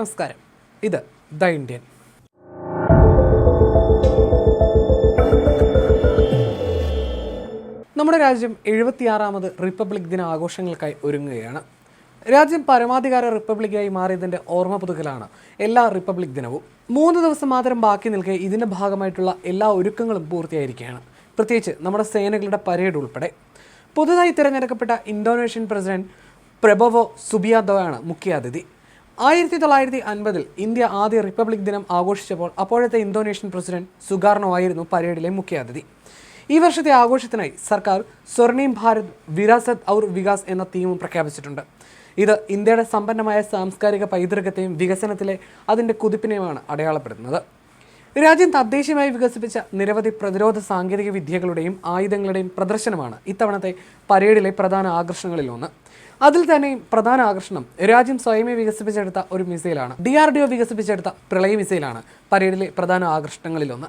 നമസ്കാരം. ഇത് the Indian. നമ്മുടെ രാജ്യം എഴുപത്തിയാറാമത് റിപ്പബ്ലിക് ദിന ആഘോഷങ്ങൾക്കായി ഒരുങ്ങുകയാണ്. രാജ്യം പരമാധികാര റിപ്പബ്ലിക്കായി മാറിയതിന്റെ ഓർമ്മ പുതുക്കലാണ് എല്ലാ റിപ്പബ്ലിക് ദിനവും. മൂന്ന് ദിവസം മാത്രം ബാക്കി നിൽക്കെ ഇതിന്റെ ഭാഗമായിട്ടുള്ള എല്ലാ ഒരുക്കങ്ങളും പൂർത്തിയായിരിക്കുകയാണ്. പ്രത്യേകിച്ച് നമ്മുടെ സേനകളുടെ പരേഡ് ഉൾപ്പെടെ. പുതുതായി തിരഞ്ഞെടുക്കപ്പെട്ട ഇന്തോനേഷ്യൻ പ്രസിഡന്റ് പ്രബവോ സുബിയാദോയാണ് മുഖ്യാതിഥി. ആയിരത്തി തൊള്ളായിരത്തി അൻപതിൽ ഇന്ത്യ ആദ്യ റിപ്പബ്ലിക് ദിനം ആഘോഷിച്ചപ്പോൾ അപ്പോഴത്തെ ഇന്തോനേഷ്യൻ പ്രസിഡന്റ് സുഗാർണോ ആയിരുന്നു പരേഡിലെ മുഖ്യാതിഥി. ഈ വർഷത്തെ ആഘോഷത്തിനായി സർക്കാർ സ്വർണീം ഭാരത് വിരാസത് ഔർ വികാസ് എന്ന തീമും പ്രഖ്യാപിച്ചിട്ടുണ്ട്. ഇത് ഇന്ത്യയുടെ സമ്പന്നമായ സാംസ്കാരിക പൈതൃകത്തെയും വികസനത്തിലെ അതിന്റെ കുതിപ്പിനെയുമാണ് അടയാളപ്പെടുത്തുന്നത്. രാജ്യം തദ്ദേശീയമായി വികസിപ്പിച്ച നിരവധി പ്രതിരോധ സാങ്കേതിക വിദ്യകളുടെയും ആയുധങ്ങളുടെയും പ്രദർശനമാണ് ഇത്തവണത്തെ പരേഡിലെ പ്രധാന ആകർഷണങ്ങളിലൊന്ന്. അതിൽ തന്നെ പ്രധാന ആകർഷണം. രാജ്യം സ്വയമേ വികസിപ്പിച്ചെടുത്ത ഒരു മിസൈലാണ്. ഡി ആർ ഡി ഒ വികസിപ്പിച്ചെടുത്ത പ്രളയ മിസൈലാണ് പരേഡിലെ പ്രധാന ആകർഷണങ്ങളിലൊന്ന്.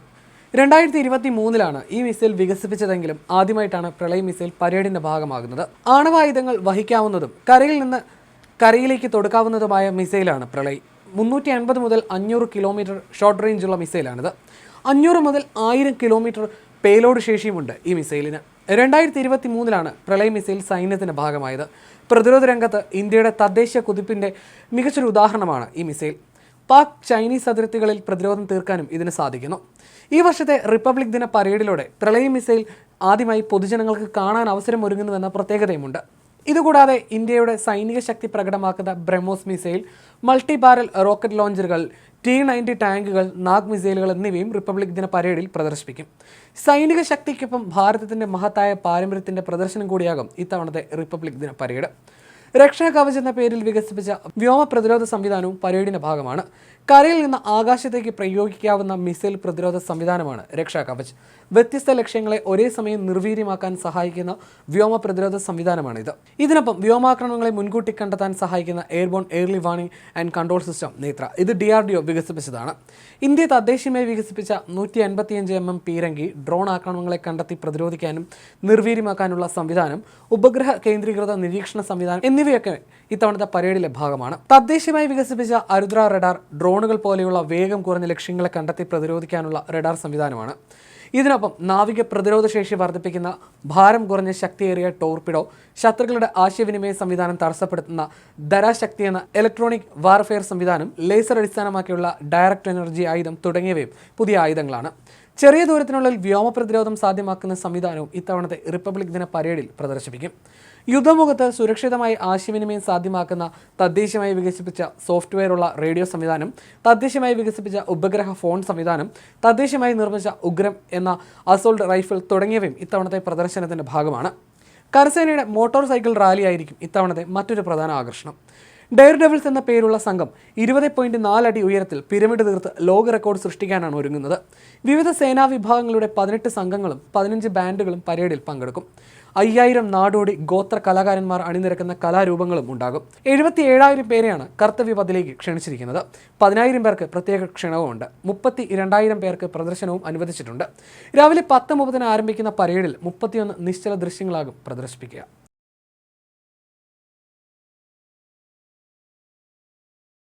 രണ്ടായിരത്തി ഇരുപത്തി മൂന്നിലാണ് ഈ മിസൈൽ വികസിപ്പിച്ചതെങ്കിലും ആദ്യമായിട്ടാണ് പ്രളയ മിസൈൽ പരേഡിന്റെ ഭാഗമാകുന്നത്. ആണവായുധങ്ങൾ വഹിക്കാവുന്നതും കരയിൽ നിന്ന് കരയിലേക്ക് തൊടുക്കാവുന്നതുമായ മിസൈലാണ് പ്രളയ്. മുന്നൂറ്റി അൻപത് മുതൽ അഞ്ഞൂറ് കിലോമീറ്റർ ഷോർട്ട് റേഞ്ചുള്ള മിസൈലാണിത്. അഞ്ഞൂറ് മുതൽ ആയിരം കിലോമീറ്റർ പേലോഡ് ശേഷിയുമുണ്ട് ഈ മിസൈലിന്. രണ്ടായിരത്തി ഇരുപത്തി മൂന്നിലാണ് പ്രളയ മിസൈൽ സൈന്യത്തിന്റെ ഭാഗമായത്. പ്രതിരോധ രംഗത്ത് ഇന്ത്യയുടെ തദ്ദേശീയ കുതിപ്പിന്റെ മികച്ചൊരു ഉദാഹരണമാണ് ഈ മിസൈൽ. പാക് ചൈനീസ് അതിർത്തികളിൽ പ്രതിരോധം തീർക്കാനും ഇതിന് സാധിക്കുന്നു. ഈ വർഷത്തെ റിപ്പബ്ലിക് ദിന പരേഡിലൂടെ പ്രളയ മിസൈൽ ആദ്യമായി പൊതുജനങ്ങൾക്ക് കാണാൻ അവസരം ഒരുങ്ങുന്നുവെന്ന പ്രത്യേകതയുമുണ്ട്. ഇതുകൂടാതെ ഇന്ത്യയുടെ സൈനിക ശക്തി പ്രകടമാക്കുന്ന BrahMos missile multi barrel rocket ലോഞ്ചറുകൾ T ninety ടാങ്കുകൾ നാഗ് മിസൈലുകൾ എന്നിവയും റിപ്പബ്ലിക് ദിന പരേഡിൽ പ്രദർശിപ്പിക്കും. സൈനിക ശക്തിക്കൊപ്പം ഭാരതത്തിന്റെ മഹത്തായ പാരമ്പര്യത്തിന്റെ പ്രദർശനം കൂടിയാകും ഇത്തവണത്തെ റിപ്പബ്ലിക് ദിന പരേഡ്. രക്ഷാ കവച് എന്ന പേരിൽ വികസിപ്പിച്ച വ്യോമ പ്രതിരോധ സംവിധാനവും പരേഡിന്റെ ഭാഗമാണ്. കരയിൽ നിന്ന് ആകാശത്തേക്ക് പ്രയോഗിക്കാവുന്ന മിസൈൽ പ്രതിരോധ സംവിധാനമാണ് രക്ഷാകവച്. വ്യത്യസ്ത ലക്ഷ്യങ്ങളെ ഒരേ സമയം നിർവീര്യമാക്കാൻ സഹായിക്കുന്ന വ്യോമ പ്രതിരോധ സംവിധാനമാണിത്. ഇതിനൊപ്പം വ്യോമാക്രമണങ്ങളെ മുൻകൂട്ടി കണ്ടെത്താൻ സഹായിക്കുന്ന airborne early warning and control system Netra. ഇത് ഡി ആർ ഡി ഒ വികസിപ്പിച്ചതാണ്. ഇന്ത്യ തദ്ദേശീയമായി വികസിപ്പിച്ച നൂറ്റി അൻപത്തിയഞ്ച് എം എം പീരങ്കി ഡ്രോൺ ആക്രമണങ്ങളെ കണ്ടെത്തി പ്രതിരോധിക്കാനും നിർവീര്യമാക്കാനുള്ള സംവിധാനം ഉപഗ്രഹ കേന്ദ്രീകൃത നിരീക്ഷണ സംവിധാനം എന്നിവയൊക്കെ ഇത്തവണത്തെ പരേഡിലെ ഭാഗമാണ്. തദ്ദേശീയമായി വികസിപ്പിച്ച അരുദ്ര റഡാർ ഡ്രോണുകൾ പോലെയുള്ള വേഗം കുറഞ്ഞ ലക്ഷ്യങ്ങളെ കണ്ടെത്തി പ്രതിരോധിക്കാനുള്ള റഡാർ സംവിധാനമാണ്. ഇതിനൊപ്പം നാവിക പ്രതിരോധ ശേഷി വർദ്ധിപ്പിക്കുന്ന ഭാരം കുറഞ്ഞ ശക്തിയേറിയ ടോർപിഡോ ശത്രുക്കളുടെ ആശയവിനിമയ സംവിധാനം തടസ്സപ്പെടുത്തുന്ന ധരാശക്തി എന്ന ഇലക്ട്രോണിക് വാർഫെയർ സംവിധാനം ലേസർ അടിസ്ഥാനമാക്കിയുള്ള ഡയറക്ട് എനർജി ആയുധം തുടങ്ങിയവയും പുതിയ ആയുധങ്ങളാണ്. ചെറിയ ദൂരത്തിനുള്ളിൽ വ്യോമ പ്രതിരോധം സാധ്യമാക്കുന്ന സംവിധാനവും ഇത്തവണത്തെ റിപ്പബ്ലിക് ദിന പരേഡിൽ പ്രദർശിപ്പിക്കും. യുദ്ധമുഖത്ത് സുരക്ഷിതമായി ആശയവിനിമയം സാധ്യമാക്കുന്ന തദ്ദേശീയമായി വികസിപ്പിച്ച സോഫ്റ്റ്വെയറുള്ള റേഡിയോ സംവിധാനം തദ്ദേശീയമായി വികസിപ്പിച്ച ഉപഗ്രഹ ഫോൺ സംവിധാനം തദ്ദേശീയമായി നിർമ്മിച്ച ഉഗ്രം എന്ന അസോൾട്ട് റൈഫിൾ തുടങ്ങിയവയും ഇത്തവണത്തെ പ്രദർശനത്തിന്റെ ഭാഗമാണ്. കരസേനയുടെ മോട്ടോർ സൈക്കിൾ റാലിയായിരിക്കും ഇത്തവണത്തെ മറ്റൊരു പ്രധാന ആകർഷണം. ഡെയർ ഡെവിൾസ് എന്ന പേരുള്ള സംഘം ഇരുപത് പോയിന്റ് നാലടി ഉയരത്തിൽ പിരമിഡ് തീർത്ത് ലോക റെക്കോർഡ് സൃഷ്ടിക്കാനാണ് ഒരുങ്ങുന്നത്. വിവിധ സേനാ വിഭാഗങ്ങളുടെ പതിനെട്ട് സംഘങ്ങളും പതിനഞ്ച് ബാൻഡുകളും പരേഡിൽ പങ്കെടുക്കും. അയ്യായിരം നാടോടി ഗോത്ര കലാകാരന്മാർ അണിനിരക്കുന്ന കലാരൂപങ്ങളും ഉണ്ടാകും. എഴുപത്തി ഏഴായിരം പേരെയാണ് കർത്തവ്യപഥിലേക്ക് ക്ഷണിച്ചിരിക്കുന്നത്. പതിനായിരം പേർക്ക് പ്രത്യേക ക്ഷണവുമുണ്ട്. മുപ്പത്തി രണ്ടായിരം പേർക്ക് പ്രദർശനവും അനുവദിച്ചിട്ടുണ്ട്. രാവിലെ പത്ത് മുപ്പതിന് ആരംഭിക്കുന്ന പരേഡിൽ മുപ്പത്തിയൊന്ന് നിശ്ചല ദൃശ്യങ്ങളാകും പ്രദർശിപ്പിക്കുക.